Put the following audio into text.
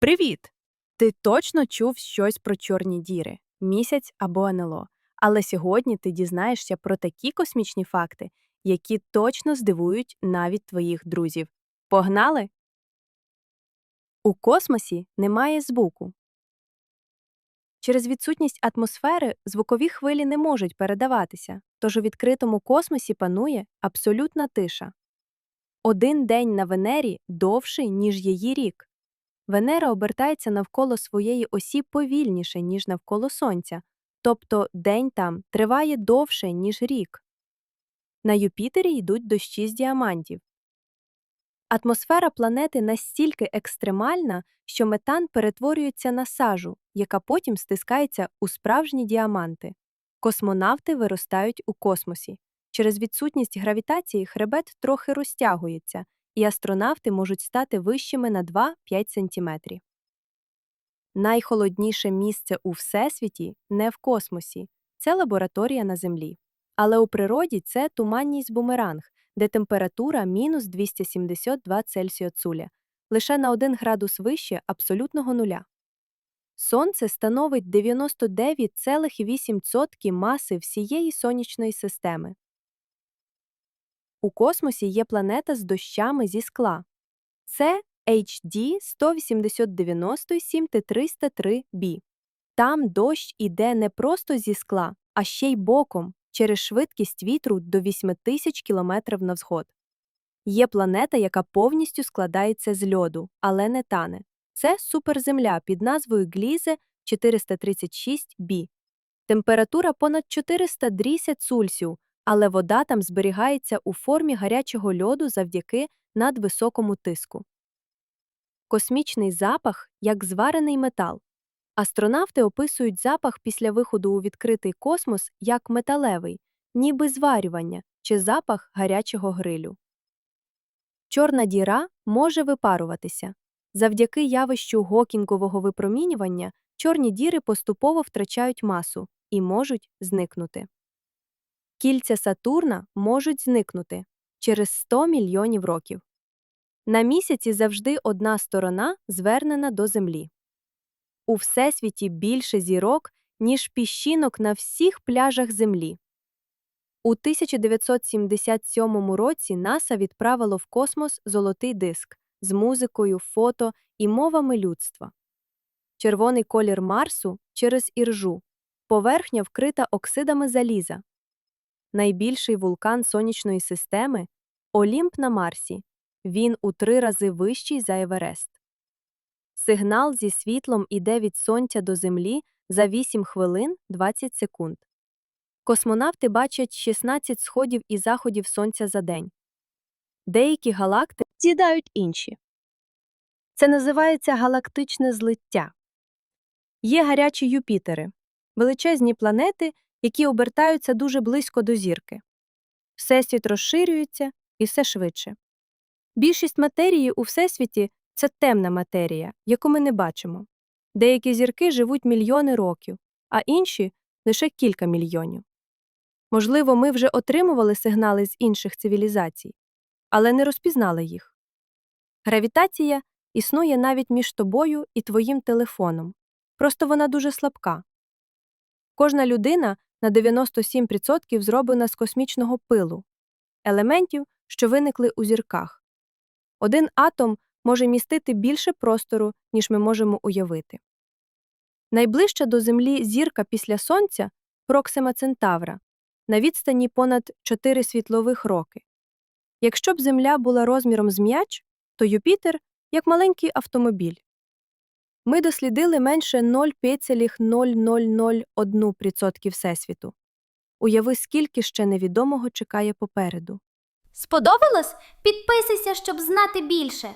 Привіт! Ти точно чув щось про чорні діри, місяць або НЛО. Але сьогодні ти дізнаєшся про такі космічні факти, які точно здивують навіть твоїх друзів. Погнали! У космосі немає звуку. Через відсутність атмосфери звукові хвилі не можуть передаватися, тож у відкритому космосі панує абсолютна тиша. Один день на Венері довший, ніж її рік. Венера обертається навколо своєї осі повільніше, ніж навколо Сонця, тобто день там триває довше, ніж рік. На Юпітері йдуть дощі з діамантів. Атмосфера планети настільки екстремальна, що метан перетворюється на сажу, яка потім стискається у справжні діаманти. Космонавти виростають у космосі. Через відсутність гравітації хребет трохи розтягується, і астронавти можуть стати вищими на 2-5 см. Найхолодніше місце у Всесвіті не в космосі, це лабораторія на Землі. Але у природі це туманність бумеранг, де температура мінус 272 Цельсія Цуля, лише на 1 градус вище абсолютного нуля. Сонце становить 99,8% маси всієї сонячної системи. У космосі є планета з дощами зі скла. Це HD 18097T303b. Там дощ іде не просто зі скла, а ще й боком, через швидкість вітру до 8000 км на взгод. Є планета, яка повністю складається з льоду, але не тане. Це суперземля під назвою Глізе 436b. Температура понад 410 Цульсію, але вода там зберігається у формі гарячого льоду завдяки надвисокому тиску. Космічний запах як зварений метал. Астронавти описують запах після виходу у відкритий космос як металевий, ніби зварювання чи запах гарячого грилю. Чорна діра може випаруватися. Завдяки явищу гокінгового випромінювання чорні діри поступово втрачають масу і можуть зникнути. Кільця Сатурна можуть зникнути через 100 мільйонів років. На місяці завжди одна сторона звернена до Землі. У Всесвіті більше зірок, ніж піщинок на всіх пляжах Землі. У 1977 році НАСА відправило в космос золотий диск з музикою, фото і мовами людства. Червоний колір Марсу через іржу, поверхня вкрита оксидами заліза. Найбільший вулкан сонячної системи Олімп на Марсі. Він у три рази вищий за Еверест. Сигнал зі світлом іде від Сонця до Землі за 8 хвилин 20 секунд. Космонавти бачать 16 сходів і заходів Сонця за день. Деякі галакти з'їдають інші. Це називається галактичне злиття. Є гарячі Юпітери, величезні планети, які обертаються дуже близько до зірки. Всесвіт розширюється і все швидше. Більшість матерії у Всесвіті це темна матерія, яку ми не бачимо. Деякі зірки живуть мільйони років, а інші лише кілька мільйонів. Можливо, ми вже отримували сигнали з інших цивілізацій, але не розпізнали їх. Гравітація існує навіть між тобою і твоїм телефоном, просто вона дуже слабка. Кожна людина на 97% зроблена з космічного пилу, елементів, що виникли у зірках. Один атом може містити більше простору, ніж ми можемо уявити. Найближча до Землі зірка після Сонця Проксима Центавра на відстані понад 4 світлових роки. Якщо б Земля була розміром з м'яч, то Юпітер як маленький автомобіль. Ми дослідили менше 0,0001% Всесвіту. Уяви, скільки ще невідомого чекає попереду. Сподобалось? Підписуйся, щоб знати більше.